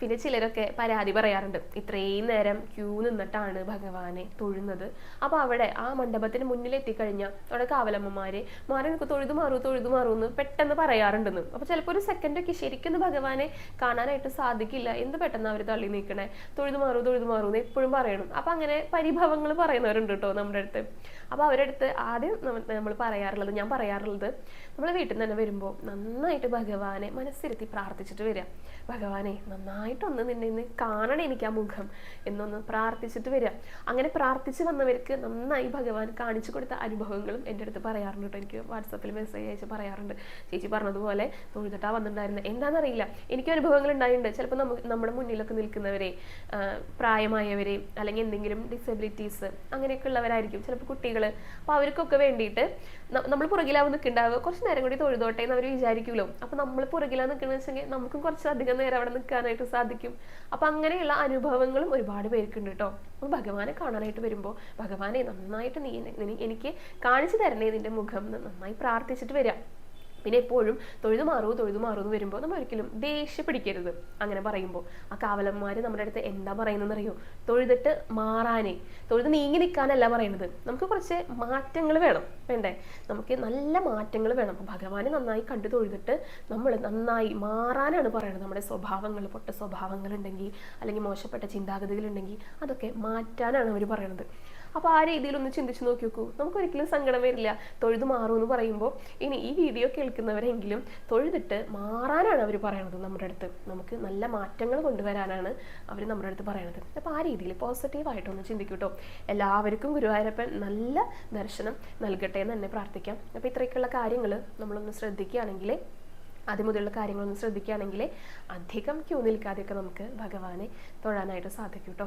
പിന്നെ ചിലരൊക്കെ പരാതി പറയാറുണ്ട്. ഇത്രയും നേരം ക്യൂ നിന്നിട്ടാണ് ഭഗവാനെ തൊഴുന്നത്. അപ്പോൾ അവിടെ ആ മണ്ഡപത്തിന് മുന്നിൽ എത്തിക്കഴിഞ്ഞാൽ അവിടെ കാവലമ്മമാരെ മാറി നിൽക്കും. തൊഴുതു മാറൂ തൊഴുതു മാറൂ എന്ന് പെട്ടെന്ന് പറയാറുണ്ടെന്ന്. അപ്പോൾ ചിലപ്പോൾ ഒരു സെക്കൻഡൊക്കെ ശരിക്കും ഭഗവാനെ കാണാനായിട്ട് സാധിക്കില്ല. എന്ത് പെട്ടെന്ന് അവർ തള്ളി നീക്കണേ? തൊഴുതു മാറൂ തൊഴുതു മാറൂ എന്ന് എപ്പോഴും പറയണം. അപ്പോൾ അങ്ങനെ പരിഭവങ്ങൾ പറയുന്നവരുണ്ട് കേട്ടോ നമ്മുടെ അടുത്ത്. അപ്പോൾ അവരുടെ അടുത്ത് ആദ്യം നമ്മൾ പറയാറുള്ളത് ഞാൻ പറയാറുള്ളത് നമ്മൾ വീട്ടിൽ നിന്ന് തന്നെ വരുമ്പോൾ നന്നായിട്ട് ഭഗവാനെ മനസ്സിരുത്തി പ്രാർത്ഥിച്ചിട്ട് വരിക. ഭഗവാനെ നന്നായിട്ടൊന്ന് നിന്നെ ഇന്ന് കാണണേ എനിക്ക് ആ മുഖം എന്നൊന്ന് പ്രാർത്ഥിച്ചിട്ട് വരിക. അങ്ങനെ പ്രാർത്ഥിച്ച് വന്നവർക്ക് നന്നായി ഭഗവാൻ കാണിച്ചു കൊടുത്ത അനുഭവങ്ങളും എന്റെ അടുത്ത് പറയാറുണ്ട് എനിക്ക് വാട്സപ്പിൽ മെസ്സേജ് അയച്ച് പറയാറുണ്ട്. ചേച്ചി പറഞ്ഞതുപോലെ തൊഴുതട്ടാ വന്നിട്ടുണ്ടായിരുന്നത് എന്താണെന്നറിയില്ല എനിക്ക് അനുഭവങ്ങൾ ഉണ്ടായിട്ടുണ്ട്. ചിലപ്പോൾ നമുക്ക് നമ്മുടെ മുന്നിലൊക്കെ നിൽക്കുന്നവരെ പ്രായമായവരെ അല്ലെങ്കിൽ എന്തെങ്കിലും ഡിസബിലിറ്റീസ് അങ്ങനെയൊക്കെ ഉള്ളവരായിരിക്കും. ചിലപ്പോൾ കുട്ടികൾ. അപ്പോൾ അവർക്കൊക്കെ വേണ്ടിയിട്ട് നമ്മൾ പുറകിലാവും നിൽക്കുന്നുണ്ടാവുക കുറച്ച് നേരം കൂടി തൊഴുതോട്ടെ എന്ന് അവർ വിചാരിക്കുമല്ലോ അപ്പോൾ നമ്മൾ പുറകിലാണ് നിൽക്കുന്നത് വെച്ചെങ്കിൽ നമുക്കും കുറച്ച് അധികം നേരം അവിടെ നിൽക്കാനായിട്ട് സാധിക്കും. അപ്പം അങ്ങനെയുള്ള അനുഭവങ്ങളും ഒരുപാട് പേർക്കുണ്ട് കേട്ടോ അപ്പോൾ ഭഗവാനെ കാണാനായിട്ട് വരുമ്പോൾ ഭഗവാനെ നന്നായിട്ട് നീ എനിക്ക് കാണിച്ചു തരണേ നിന്റെ മുഖം. എന്ന് നന്നായി പ്രാർത്ഥിച്ചിട്ട് വരാം. പിന്നെ എപ്പോഴും തൊഴുതു മാറൂ തൊഴുതു മാറൂ എന്ന് വരുമ്പോൾ നമ്മൾ ഒരിക്കലും ദേഷ്യം പിടിക്കരുത് അങ്ങനെ പറയുമ്പോൾ ആ കാവലന്മാർ നമ്മുടെ അടുത്ത് എന്താ പറയുന്നതെന്ന് അറിയോ തൊഴുതിട്ട് മാറാനേ. തൊഴുത് നീങ്ങി നിൽക്കാനല്ല പറയുന്നത്. നമുക്ക് കുറച്ച് മാറ്റങ്ങൾ വേണം. വേണ്ടേ? നമുക്ക് നല്ല മാറ്റങ്ങൾ വേണം. ഭഗവാനെ നന്നായി കണ്ടു തൊഴുതിട്ട് നമ്മൾ നന്നായി മാറാനാണ് പറയുന്നത് നമ്മുടെ സ്വഭാവങ്ങൾ പൊട്ട സ്വഭാവങ്ങൾ ഉണ്ടെങ്കിൽ അല്ലെങ്കിൽ മോശപ്പെട്ട ചിന്താഗതികളുണ്ടെങ്കിൽ അതൊക്കെ മാറ്റാനാണ് അവർ പറയുന്നത് അപ്പോൾ ആ രീതിയിൽ ഒന്ന് ചിന്തിച്ച് നോക്കി നോക്കൂ നമുക്ക് ഒരിക്കലും സങ്കടം വരില്ല. തൊഴുത് മാറും എന്ന് പറയുമ്പോൾ ഇനി ഈ വീഡിയോ കേൾക്കുന്നവരെങ്കിലും തൊഴുതിട്ട് മാറാനാണ് അവർ പറയണത് നമ്മുടെ അടുത്ത്. നമുക്ക് നല്ല മാറ്റങ്ങൾ കൊണ്ടുവരാനാണ് അവർ നമ്മുടെ അടുത്ത് പറയണത്. അപ്പോൾ ആ രീതിയിൽ പോസിറ്റീവായിട്ടൊന്ന് ചിന്തിക്കൂട്ടോ. എല്ലാവർക്കും ഗുരുവായൂരപ്പൻ നല്ല ദർശനം നൽകട്ടെ എന്ന് തന്നെ പ്രാർത്ഥിക്കാം. അപ്പോൾ ഇത്രയൊക്കെയുള്ള കാര്യങ്ങൾ നമ്മളൊന്ന് ശ്രദ്ധിക്കുകയാണെങ്കിൽ ആദ്യം മുതലുള്ള കാര്യങ്ങളൊന്ന് ശ്രദ്ധിക്കുകയാണെങ്കിൽ അധികം ക്യൂ നിൽക്കാതെയൊക്കെ നമുക്ക് ഭഗവാനെ തൊഴാനായിട്ട് സാധിക്കും കേട്ടോ